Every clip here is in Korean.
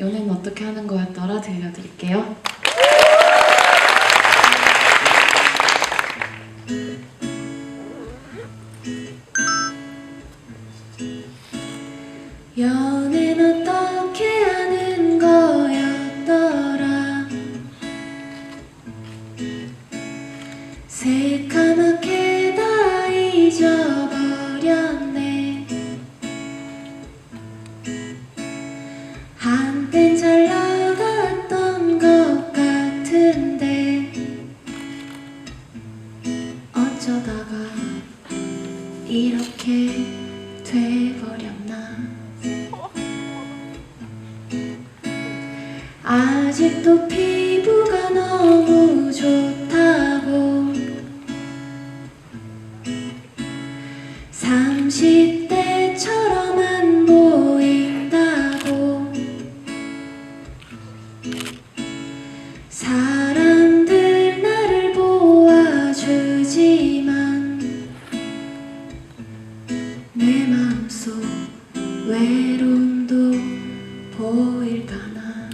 연애는 어떻게 하는 거였더라 들려드릴게요. 연애는 어떻게 하는 거였더라 새까맣게 다 잊어 한땐 잘 나갔던 것 같은데 어쩌다가 이렇게 돼버렸나? 아직도 피부가 너무 좋다고 30 외로움도 보일까나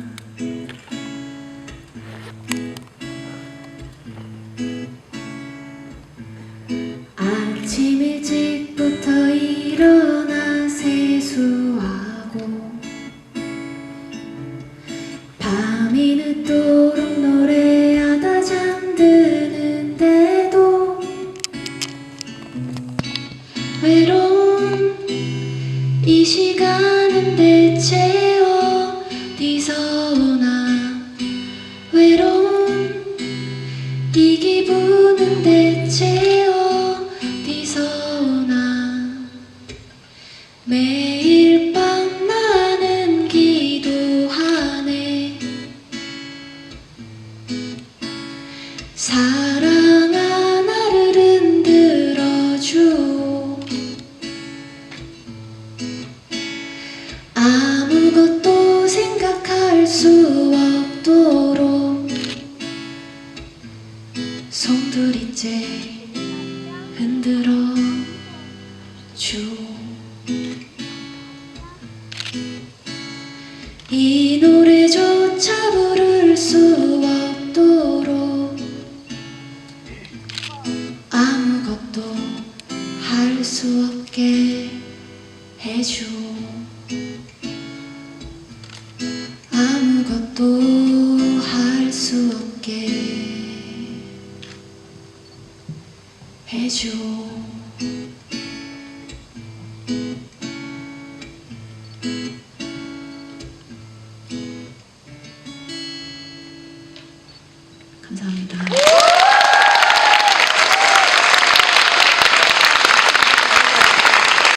이 시간은 대체 어디서 오나 외로운 이 기분은 대체 어디서 오나 매일 밤 나는 기도하네. 사랑 수 없도록 송두리째 흔들어 줘. 이 노래조차 부를 수 없도록 아무것도 할 수 없게 해줘. 수 없게 해줘. 감사합니다.